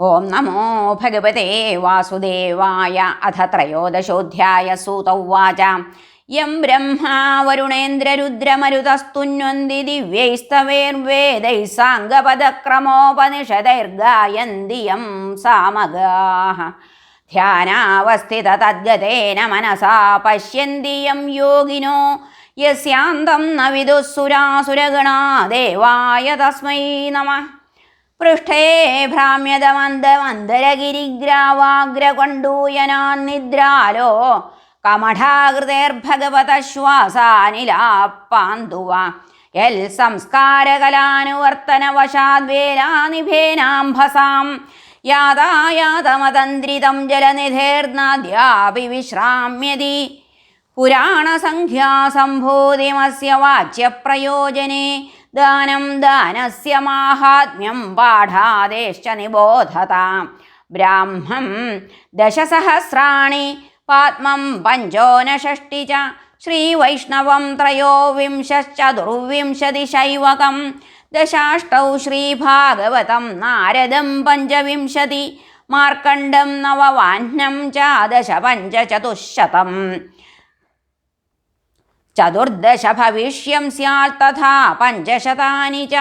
ഓം നമോ ഭഗവതേ വാസുദേവായ അഥ ത്രയോദശോധ്യായ സൂതൗവാച യം ബ്രഹ്മാ വരുണേന്ദ്രരുദ്രമരുതസ്തുന്വന്തി ദിവ്യൈസ്തവേർവേദൈ സാംഗപദക്രമോപനിഷദൈർഗായന്തി യം സാമഗാഹ. ധ്യാനാവസ്ഥിത തദ്ഗതേന മനസാ പശ്യന്തി യം യോഗിനോ. യസ്യാന്തം ന വിദുസുരാസുരഗണാ ദേവായ തസ്മൈ നമഃ. പൃഷ്ഠേ ഭ്രാമ്യതമന്ദമന്ദരഗിരിഗ്രാവാഗ്രകൊണ്ടൂയനാന്നിദ്രാലോ നിദ്രാലോ ശ്വാസാനിലാപ്പാന്തുവ യൽ സംസ്കാരകലാനുവർത്തനവശാദ്വേലാനിഭേനാംഭസാം യാതായാതമതന്ത്രിതം ജലനിധേർനാദ്യാപി വിശ്രാമ്യതി പുരാണസംഖ്യാസംഭൂതിമസ്യ വാച്യപ്രയോജനെ ദാനം ദാനസ്യ മാഹാത്മ്യം പാഠാദേശ നിബോധതാം. ബ്രാഹ്മം ദശസഹസ്രാണി പാത്മം പഞ്ചോനഷഷ്ടി ച ശ്രീവൈഷ്ണവം ത്രയോവിംശശ്ചതുർവിംശതിശൈവകം. ദശാഷ്ടൗ ശ്രീഭാഗവതം നാരദം പഞ്ചവിംശതി മാർക്കണ്ഡം നവവാഹ്നം ചാദശ ദശ പഞ്ചചതുശതം ചതുർദശ भविष्यं स्यात् तथा ച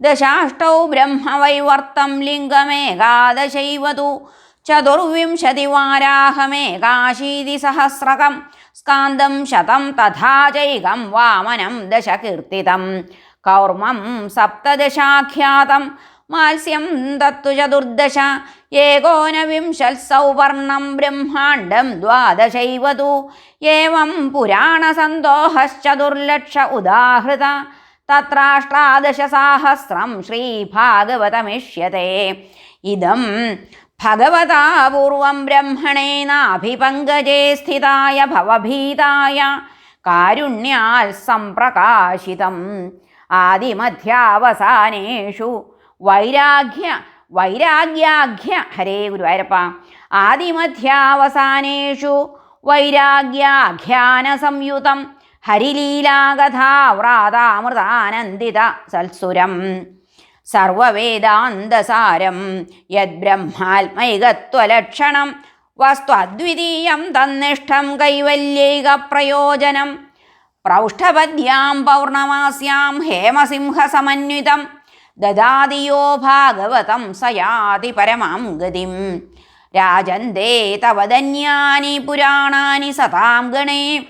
ദശാഷ്ടൗ ബ്രഹ്മവൈവർത്തം ലിംഗമേകാദശൈവ തു ചതുർവിംശതിവാരാഹമേകാശീതി സഹസ്രകം സ്കാന്ദം ശതം തഥാ ചൈകം വാമനം ദശകീർത്തിതം കൗർമം സപ്തദശാഖ്യാതം മാത്സ്യം തത്തു ചതുർദശ ഏകോനവിംശത്സൗവർണം ബ്രഹ്മാണ്ഡം ബ്രഹ്മാണ്ടം ദ്വാദശൈവതു. ഏവം പുരാണസന്തോഹശ്ചതുർലക്ഷ ഉദാഹൃത. തത്രാഷ്ടാദശസാഹസ്രം ശ്രീഭാഗവതമിഷ്യത്തെ ഇതം ഭഗവതാപൂർവം പൂർവം ബ്രഹ്മണേനാഭിപങ്കജേ സ്ഥിതായ ഭവഭീതായ. കാരുണ്യാൽ സംപ്രകാശിതം. ആദിമധ്യാവസാനേഷു വൈരാഗ്യ വൈരാഗ്യാഖ്യ ഹരേ ഗുരുവായൂരപ്പ. ആദിമധ്യാവസാനേഷു വൈരാഗ്യാഖ്യാന സംയുതം ഹരിലീലാകഥാവ്രാതാമൃതാനന്ദിത സത്സുരം. സർവവേദാന്തസാരം യദ്ബ്രഹ്മാത്മൈകത്വലക്ഷണം വസ്തു അദ്വിതീയം തന്നിഷ്ഠം കൈവല്യൈക പ്രയോജനം പ്രൗഷ്ഠപദ്യാം പൗർണമാസ്യാം ഹേമസിംഹസമന്വിതം. ദദാതിയോ ഭാഗവതം സയാതി പരമാം ഗതിം. രാജന്തേ തവധന്യാനി പുരാണാനി സതാം ഗണേ.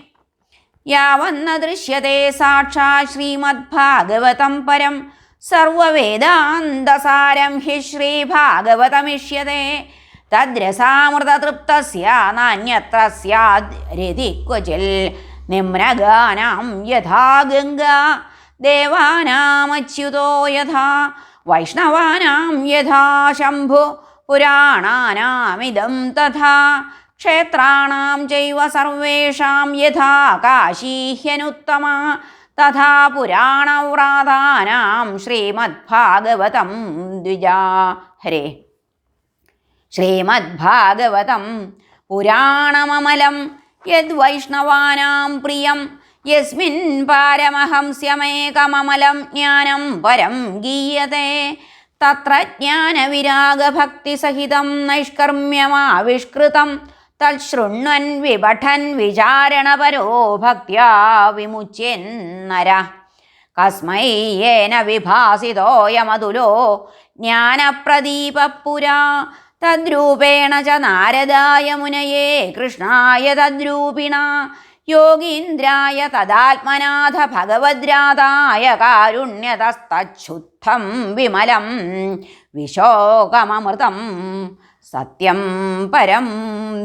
യാവന്ന ദൃശ്യത്തെ സാക്ഷാ ശ്രീമദ്ഭാഗവതം പരം. സർവവേദാന്തസാരം ഹി ശ്രീഭാഗവതമിഷ്യത്തെ തദ്രസാമൃതതൃപ്തസ്യ നാന്യത്ര രതി ക്വചിൽ നിമ്നഗാനാം യഥാ ഗംഗാ ദേവാനാമച്യുതോ യഥാ? വൈഷ്ണവാനാം യഥാ ശംഭു പുരാണാനാമിദം തഥാ? ക്ഷേത്രാണാം ചൈവ സർവേഷാം യഥാ കാശീഹ്യനുത്തമ? തഥാ പുരാണവ്രാതാനാം ശ്രീമദ്ഭാഗവതം ദ്വിജാ. ഹരേ. ശ്രീമദ്ഭാഗവതം പുരാണമമലം യദ്വൈഷ്ണവാനാം പ്രിയം യസ്മിൻ പാരമഹംസ്യമേകമമലം ജ്ഞാനം വരം ഗീയത്തെ തത്ര ജ്ഞാനവിരാഗഭക്തിസഹിതം നൈഷ്കർമ്മ്യമാവിഷ്കൃതം. തൽശൃണ്വൻ വിപഠൻ വിചാരണപരോ ഭക്ത്യാ വിമുച്യന്നര കസ്മൈ യേന വിഭാസിതോയമതുലോ ജ്ഞാനപ്രദീപപുരാ. തദ്രൂപേണ ച നാരദായ മുനയേ കൃഷ്ണായ തദ്രൂപിണ. യോഗീന്ദ്രായ തദാത്മനാഥ ഭഗവദ്രാതായ കാരുണ്യതസ്തുദ്ധം വിമലം വിശോകമമൃതം സത്യം പരം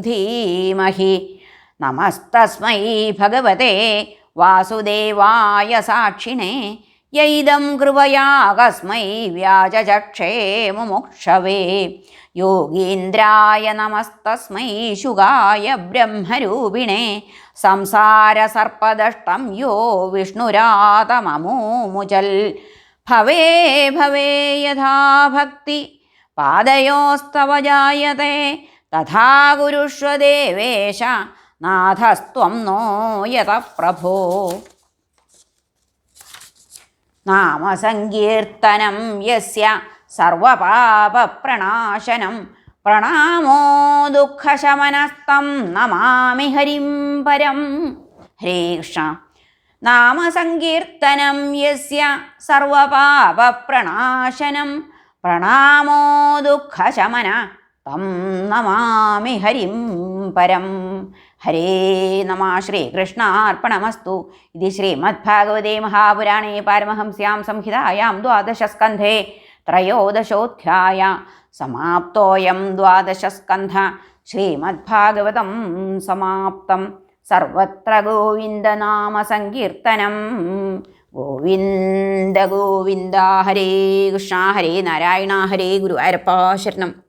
ധീമഹി. നമസ്തസ്മൈ ഭഗവതേ വാസുദേവായ സാക്ഷിണേ. യൈദം കൃപയാകസ്മൈ വ്യാജചക്ഷേ മുമുക്ഷവേ. യോഗീന്ദ്രായ നമസ്തസ്മൈ ശുഗായ ബ്രഹ്മരൂപിണേ. സംസാരസർപ്പദഷ്ടം യോ വിഷ്ണുരാതമമൂമുചൽ. ഭവേ ഭവേ യഥാ ഭക്തി. പാദയോസ്തവ ജായത്തെ തഥാ കുരുഷ്വ ദേവേശ നാഥസ്ത്വം നോ യത പ്രഭോ നാമസങ്കീർത്തനം യസ്യ സർവപാപപ്രണാശനം. പ്രണാമോ ദുഃഖശമനസ്തം നമാമി ഹരിം പരം. ഹരേ കൃഷ്ണ. നാമസങ്കീർത്തനം യസ്യ സർവപാപപ്രണാശനം. പ്രണാമോ ദുഃഖശമന തം നമാമി ഹരിം പരം. ഹരേ നമ ശ്രീകൃഷ്ണാർപ്പണമസ്തു. ഇത് ശ്രീമദ്ഭാഗവതേ മഹാപുരാണേ പാരമഹംസ്യാം സംഹിതായാം ദ്വാദശസ്കന്ധേ ത്രയോദശോധ്യായ. സമാപ്തോയം ദ്വാദശസ്കന്ധ. ശ്രീമദ്ഭാഗവതം സമാപ്തം. സർവത്ര ഗോവിന്ദനാമസങ്കീർത്തനം. ഗോവിന്ദ ഗോവിന്ദ ഹരേ കൃഷ്ണ ഹരേ നാരായണ ഹരേ ഗുരുവായൂരപ്പ ശരണം.